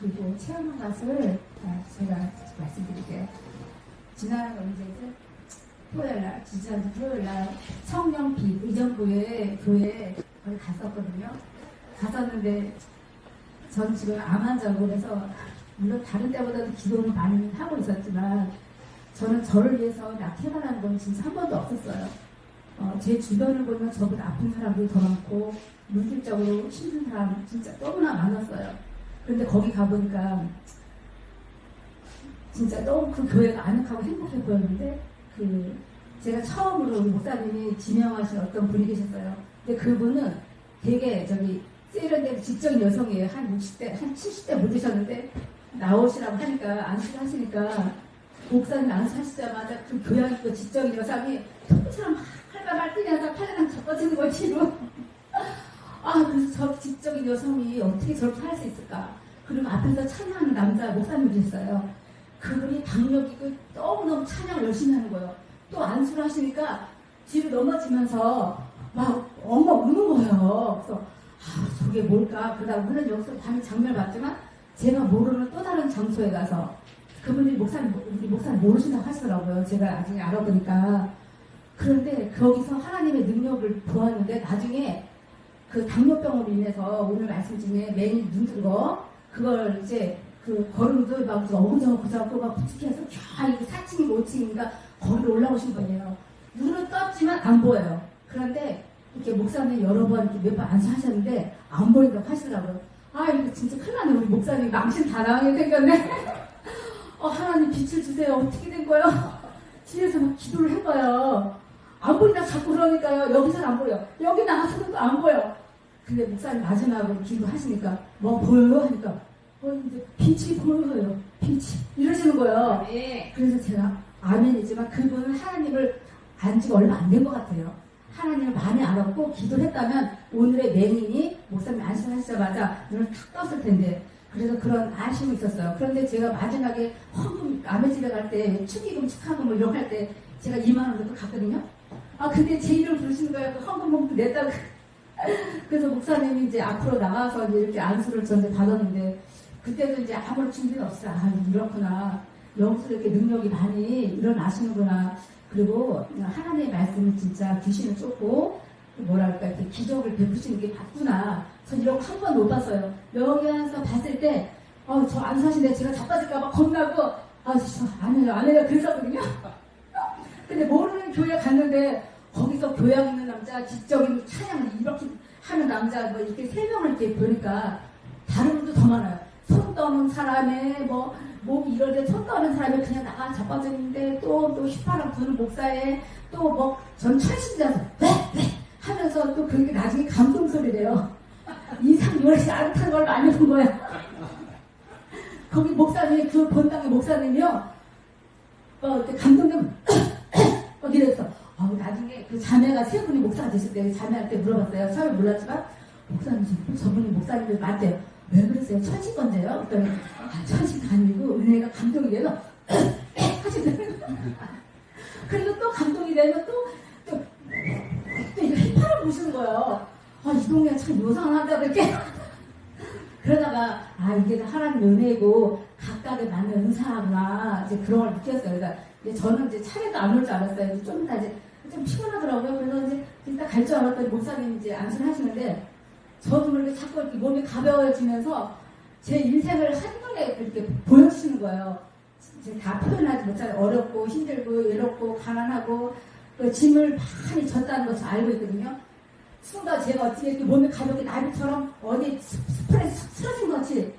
그리고 체험한 것을 아, 제가 말씀드릴게요. 지난 언제죠? 토요일 날, 지난주 토요일 날 성령 비 의정부에 교회에 거기 갔었거든요. 갔었는데 전 지금 암 환자고 그래서 물론 다른 때보다도 기도를 많이 하고 있었지만 저는 저를 위해서 낙태하라는 건 진짜 한 번도 없었어요. 어, 제 주변을 보면 저보다 아픈 사람들이 더 많고 물질적으로 힘든 사람 진짜 너무나 많았어요. 근데 거기 가보니까 진짜 너무 그 교회가 아늑하고 행복해 보였는데 그 제가 처음으로 목사님이 지명하신 어떤 분이 계셨어요. 근데 그분은 되게 저기 세련된 직장 여성이에요. 한 60대, 한 70대 못 되셨는데 나오시라고 하니까 안수를 하시니까 목사님 안수하시자마자 그 교양 있고 직적인 여성이 통처럼 막 팔바발 뛰면서 팔레랑 잡아지는 걸 뒤로 아 그래서 저 직적인 여성이 어떻게 저렇게 할 수 있을까? 그리고 앞에서 찬양하는 남자 목사님이 있어요. 그분이 박력이고 너무너무 찬양을 열심히 하는 거예요. 또 안수를 하시니까 뒤로 넘어지면서 막 엉엉 우는 거예요. 그래서 아 저게 뭘까? 그러다 물론 여기서 밤에 장면을 봤지만 제가 모르는 또 다른 장소에 가서 그분이 목사님 우리 목사님 모르신다고 하시더라고요. 제가 나중에 알아보니까. 그런데 거기서 하나님의 능력을 보았는데 나중에 그 당뇨병으로 인해서 오늘 말씀 중에 매일 눈뜬 거 그걸 이제 그 걸음도 막 어그저그 그저그 막 부축해서 쫙 이게 4층인가 5층인가 거기로 올라오신 분이에요. 눈은 떴지만 안 보여요. 그런데 이렇게 목사님 여러 번 이렇게 몇번 안수하셨는데 안 보인다고 하시더라고요. 아 이거 진짜 큰일 나네 우리 목사님 망신 다 당하게 생겼네. 어 하나님 빛을 주세요. 어떻게 된 거예요? 뒤에서 막 기도를 해봐요. 안 보인다 자꾸 그러니까요. 여기서는 안 보여. 여기 나가서는 또안 보여. 근데 목사님 마지막으로 기도하시니까 뭐 보여요? 하니까 어 이제 빛이 보여요. 빛이 이러시는 거예요. 네. 그래서 제가 아멘이지만 그분은 하나님을 안 지가 얼마 안 된 것 같아요. 하나님을 많이 알았고 기도했다면 오늘의 맹인이 목사님 안심하시자마자 눈을 탁 떴을 텐데 그래서 그런 아쉬움이 있었어요. 그런데 제가 마지막에 헌금 남의 집에 갈 때 축의금 축하금 뭐 이런 거할때 제가 2만 원 정도 갔거든요. 아 근데 제 이름 부르시는 거예요. 그 헌금 봉투 냈다고. 그래서 목사님이 이제 앞으로 이제 이렇게 안수를 전에 받았는데 그때도 이제 아무런 준비는 없어요. 아 이렇구나. 여기서 이렇게 능력이 많이 일어나시는구나. 그리고 하나님의 말씀은 진짜 귀신을 쫓고 뭐랄까 이렇게 기적을 베푸시는 게 맞구나. 전거한 번도 못 봤어요. 여기 와서 봤을 때, 어, 저 안 사신데 제가 자빠질까봐 겁나고, 아, 저, 안 해요, 안 해요. 그랬었거든요. 근데 모르는 교회 갔는데, 거기서 교양 있는 남자, 지적인 찬양 이렇게 하는 남자, 뭐 이렇게 세 명을 이렇게 보니까, 다른 분도 더 많아요. 손 떠는 사람에, 뭐, 목 이럴 때손 떠는 사람이 그냥 나가 자빠졌는데, 또, 또 휘파람 부는 목사에, 또 뭐, 전 철신자서, 네, 네! 하면서 또 그게 나중에 감동 소리래요. 이상 요리 아릇한 걸 많이 본 거야. 거기 목사님, 그 본당의 목사님이요. 어, 감동되면, 막 이랬어. 어, 나중에 그 자매가 세 분이 목사가 되실 때 자매한테 물어봤어요. 처음에 몰랐지만, 목사님, 저- 저분이 목사님을 맞대요. 왜 그러세요? 천신 건데요? 그랬더니, 아, 천신가 아니고, 은혜가 감동이 돼서, 하시더라고요. 그리고 또 감동이 되면 또, 또, 또 이거 휘파람 부시는 거예요. 아, 이 동네 참 요상하다, 이렇게. 그러다가, 아, 이게 하나님 은혜고, 각각에 맞는 은사구나, 이제 그런 걸 느꼈어요. 그러니까, 이제 저는 이제 차례도 안 올 줄 알았어요. 좀 이따 이제, 좀 피곤하더라고요. 그래서 이제, 일단 갈 줄 알았더니 목사님 이제 안수를 하시는데, 저도 모르게 자꾸 이렇게 몸이 가벼워지면서, 제 인생을 한눈에 이렇게 보여주시는 거예요. 이제 다 표현하지 못하는 어렵고, 힘들고, 외롭고, 가난하고, 그 짐을 많이 졌다는 것을 알고 있거든요. 순간 제가 어떻게 이렇게 몸이 가볍게 나비처럼 어디 숲에 쓰러진 것 같이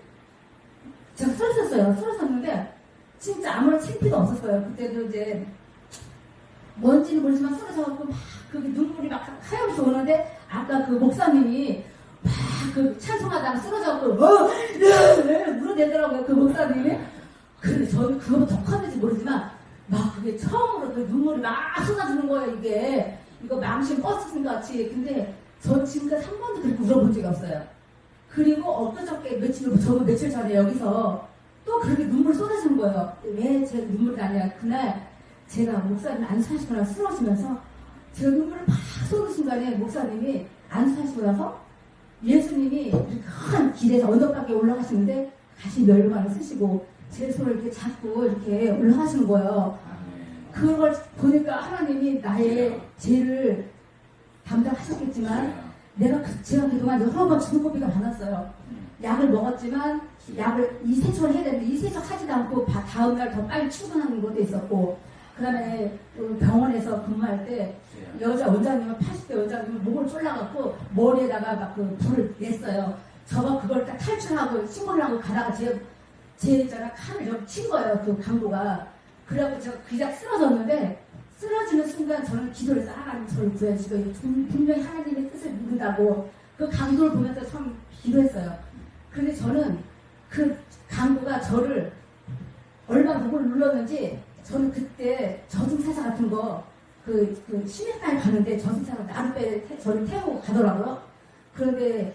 제가 쓰러졌어요. 쓰러졌는데 진짜 아무런 창피도 없었어요. 그때도 이제 뭔지는 모르지만 쓰러져갖고 막 그게 눈물이 막 하염없이 오는데 아까 그 목사님이 막 그 찬송하다가 쓰러져갖고 어, 네, 네, 물어대더라고요. 그 목사님이. 근데 저는 그거보다 더 컸는지 모르지만 막 그게 처음으로 그 눈물이 막 쏟아지는 거예요. 이게 이거 망신 버스인 것 같이. 근데 전 지금까지 한 번도 그렇게 울어본 적이 없어요. 그리고 엊그저께 며칠, 저도 며칠 전에 여기서 또 그렇게 눈물 쏟아지는 거예요. 왜 제 눈물이 아니야. 그날 제가 목사님 안수하시고 나서 쓰러지면서 제가 눈물을 막 쏟은 순간에 목사님이 안수하시고 나서 예수님이 이렇게 큰 길에서 언덕 밖에 올라가시는데 다시 멸관을 쓰시고 제 손을 이렇게 잡고 이렇게 올라가시는 거예요. 그걸 보니까 하나님이 나의 죄를 담당하셨겠지만 내가 그, 제가 그동안 여러 번 주nu고비가 많았어요. 음. 약을 먹었지만 약을 이 세척을 해야 되는데 이 세척 하지도 않고 바- 다음날 더 빨리 출근하는 것도 있었고 그 다음에 병원에서 근무할 때 여자 원장님은 80대 원장님은 목을 졸라갖고 머리에다가 막 그 불을 냈어요. 저가 그걸 딱 탈출하고 신고를 하고 가다가 제, 제 있잖아 칼을 좀친 거예요. 그 강도가. 그래갖고 제가 그냥 쓰러졌는데 쓰러지는 순간 저는 기도를 하나님 저를 구해주시고 분- 분명히 하나님의 뜻을 믿는다고 그 강도를 보면서 참 기도했어요. 근데 저는 그 강도가 저를 얼마 목을 눌렀는지 저는 그때 저승사자 같은 거 그, 그, 시내가에 가는데 저승사가 나룻배에 태- 저를 태우고 가더라고요. 그런데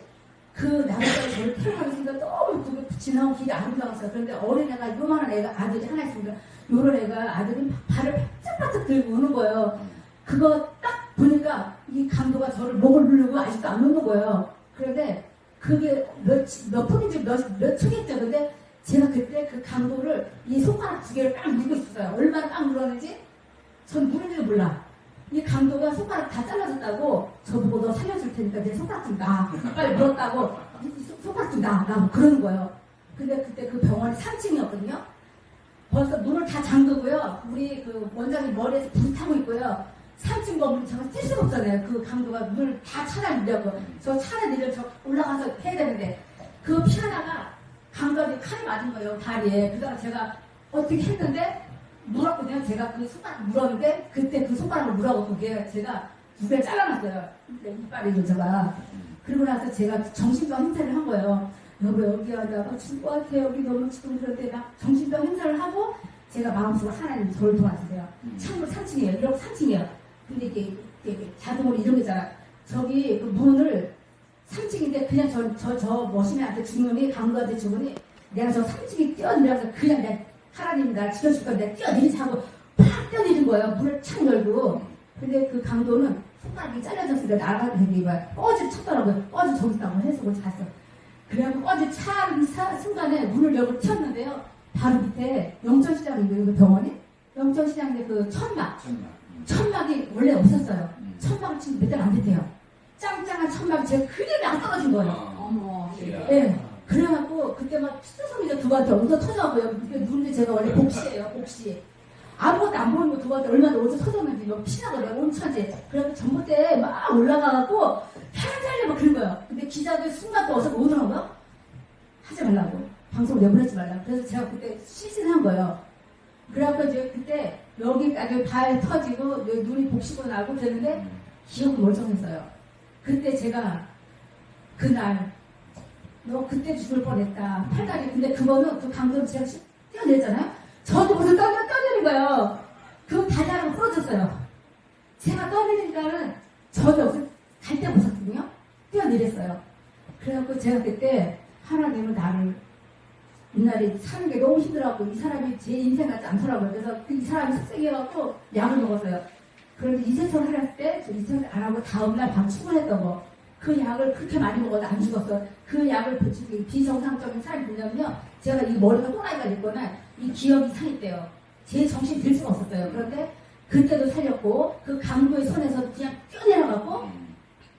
그 나룻배에 저를 태우고 가는 순간 너무 그 지나온 길이 아름다웠어요. 그런데 어린 애가 요만한 애가 아들이 하나 있습니다. 요런 애가 아들이 발을 바짝바짝 들고 오는 거예요. 그거 딱 보니까 이 강도가 저를 목을 누르고 아직도 안 놓는 거예요. 그런데 그게 몇, 몇 분인지 몇, 몇 초겠죠. 근데 제가 그때 그 강도를 이 손가락 두 개를 딱 물고 있 었어요. 얼마나 딱 물었는지 전 누른지도 몰라. 이 강도가 손가락 다 잘라졌다고 저보고 너 살려줄 테니까 내 손가락 좀 놔. 빨리 물었다고 손가락 좀 놔. 나 그러는 거예요. 근데 그때 그 병원이 3층이었거든요. 벌써 문을 다 잠그고요. 우리 그 원장님 머리에서 불 타고 있고요. 3층 건물 제가 뛸 수가 없잖아요. 그 강도가 문을 다 차단하려고. 저 차단일을 저 올라가서 해야 되는데 그 피하다가 강도한테 칼이 맞은 거예요. 다리에. 그다가 제가 어떻게 했는데 물었거든요. 제가 그 손가락 물었는데 그때 그 손가락을 물어갖고 그게 제가 두 개를 잘라놨어요. 내 이빨이 제가. 그리고 나서 제가 정신병 행사를 한 거예요. 여보 여기 하다가 죽을 것 같아. 여기 너무 지금 그런데 막 정신병 행사를 하고 제가 마음속으로 하나님 저를 도와주세요. 참고 3층이에요. 이러고 3층이에요. 근데 이게, 이게 자동으로 이런 거잖아. 저기 그 문을 3층인데 그냥 저, 저, 저 머신한테 주문이 강도한테 주문이 내가 저 3층에 뛰어내려서 그냥 내가 하나님 날 지켜줄 거야. 내가 뛰어내리자 하고 팍 뛰어내린 거예요. 문을 착 열고. 근데 그 강도는 손가락이 잘려졌으니까 나가게 되니 막 꺼지 쳤더라고요. 꺼지 저기 있다고 해서 거기 갔어. 그래갖고 꺼지 차, 차 순간에 문을 열고 튀었는데요. 바로 밑에 영천시장인데 그 병원이 영천시장인데 그 천막 천막. 음. 천막이 원래 없었어요. 음. 천막을 지금 몇 달 안 됐대요. 짱짱한 천막이 제가 그대로 안 떨어진 거예요. 어. 어머. 예. 그래갖고 그때 막 피투성이죠 두한테 엉겨 터져갖고요. 이게 누군데 제가 원래 복시예요, 복시. 아무것도 안 보이는 거 두한테 얼마나 어디서 터졌는지 막 피나거든요, 온천지. 그래갖고 전봇대에 막 올라가갖고 살살려 막 그런 거예요. 근데 기자들 순간 또 어서 오더라고요. 하지 말라고. 방송 내보내지 말라고. 그래서 제가 그때 실신한 거예요. 그래갖고 이제 그때 여기까지 발 터지고 여기 눈이 복시고 나고 그랬는데 음. 기억이 멀쩡했어요. 그때 제가 그날 너 그때 죽을 뻔했다. 팔다리 근데 그거는 그 강도를 제가 시- 뛰어냈잖아요. 저도 무슨 떠내 떠내는 거예요. 그 하나 부러졌어요. 제가 떠내니까는 저도 없어 갈데 없었거든요. 뛰어내렸어요. 그래갖고 제가 그때 하나님은 나를 이날이 사는 게 너무 힘들어갖고 이 사람이 제 인생 같지 않더라고요. 그래서 그 이 사람이 속삭여갖고 약을 먹었어요. 그런데 이세철 할 때, 저 이세철 안 하고 다음날 밤 출근했던 거. 그 약을 그렇게 많이 먹어도 안 죽었어. 그 약을 붙이기 비정상적인 사람이 뭐냐면요. 제가 이 머리가 또라이가 됐거나 이 기억이 상했대요. 제 정신이 들 수가 없었어요. 그런데 그때도 살렸고, 그 강도의 손에서 그냥 뛰어내려가고 음.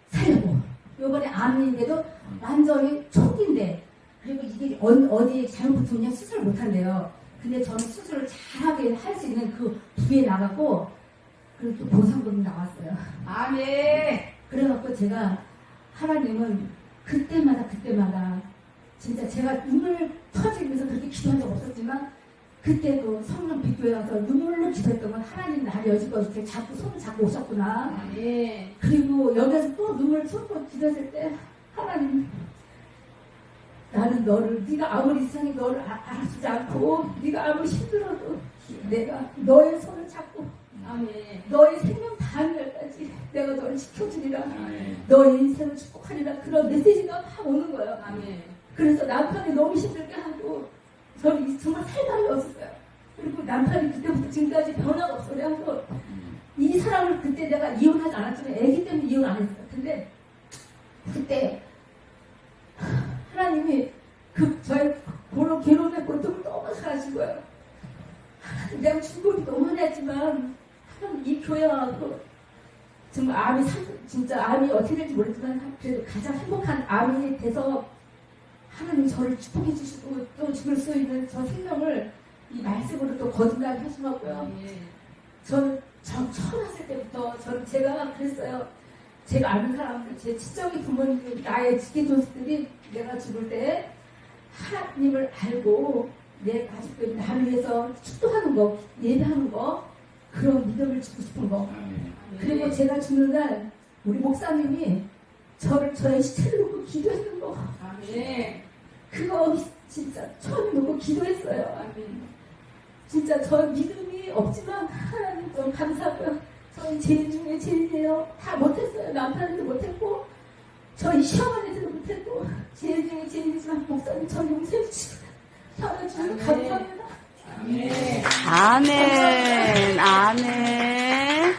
살렸고, 요번에 암인데도 완전히 초기인데, 그리고 이게 어, 어디 잘못 붙으면 수술을 못 한대요. 근데 저는 수술을 잘하게 할 수 있는 그 부위에 나갔고, 그리고 또 보상금이 나왔어요. 아멘. 그래갖고 제가 하나님은 그때마다 그때마다 진짜 제가 눈물 터지면서 그렇게 기도한 적 없었지만 그때 그 성령 비교에 와서 눈물로 기도했던 건 하나님 나를 여지껏 이렇게 자꾸 손을 잡고 오셨구나. 아멘. 그리고 여기서 또 눈물 쏟고 기도했을 때 하나님 나는 너를 네가 아무리 이상히 너를 아- 알아주지 않고 네가 아무리 힘들어도 내가 너의 손을 잡고 아멘. 너의 생명 다하늘까지 내가 너를 지켜주리라 아멘. 너의 인생을 축복하리라 그런 메시지가 막 오는 거예요 아멘. 그래서 남편이 너무 힘들게 하고 저는 정말 살다리 없었어요 그리고 남편이 그때부터 지금까지 변화가 없어 그래서 음. 이 사람을 그때 내가 이혼하지 않았지만 애기 때문에 이혼 안 했어요. 근데 그때 하나님이 그 저의 그런 괴로움의 고통을 너무 거예요. 하나님, 내가 중국이 너무 하지만 하나님 이 교회하고 정말 암이 상- 진짜 암이 어떻게 될지 모르지만 그래도 가장 행복한 암이 돼서 하나님 저를 축복해 주시고 또 죽을 수 있는 저 생명을 이 말씀으로 또 거듭나게 하시고요. 저는 저 처음 왔을 때부터 저는 제가 그랬어요. 제가 아는 사람들, 제 친정의 부모님, 나의 지켜조들이 내가 죽을 때 하나님을 알고 내 가족들이 나를 위해서 축도하는 거, 예배하는 거, 그런 믿음을 주고 싶은 거. 아멘. 그리고 제가 죽는 날 우리 목사님이 저를 저의 시체를 놓고 기도했는 거. 아멘. 그거 진짜 처음 놓고 기도했어요. 아멘. 진짜 저 믿음이 없지만 하나님 너무 감사하고요. 저희 제일 중에 제일이에요. 다 못했어요. 남편한테 못했고 저희 시어머니들도 못했고 제일 중에 제일이지만 목사님 저 용서해 주시고 살아주셔서. 감사합니다. 아멘. 아멘,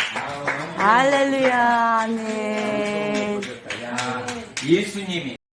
할렐루야, 아멘. 야, 예수님이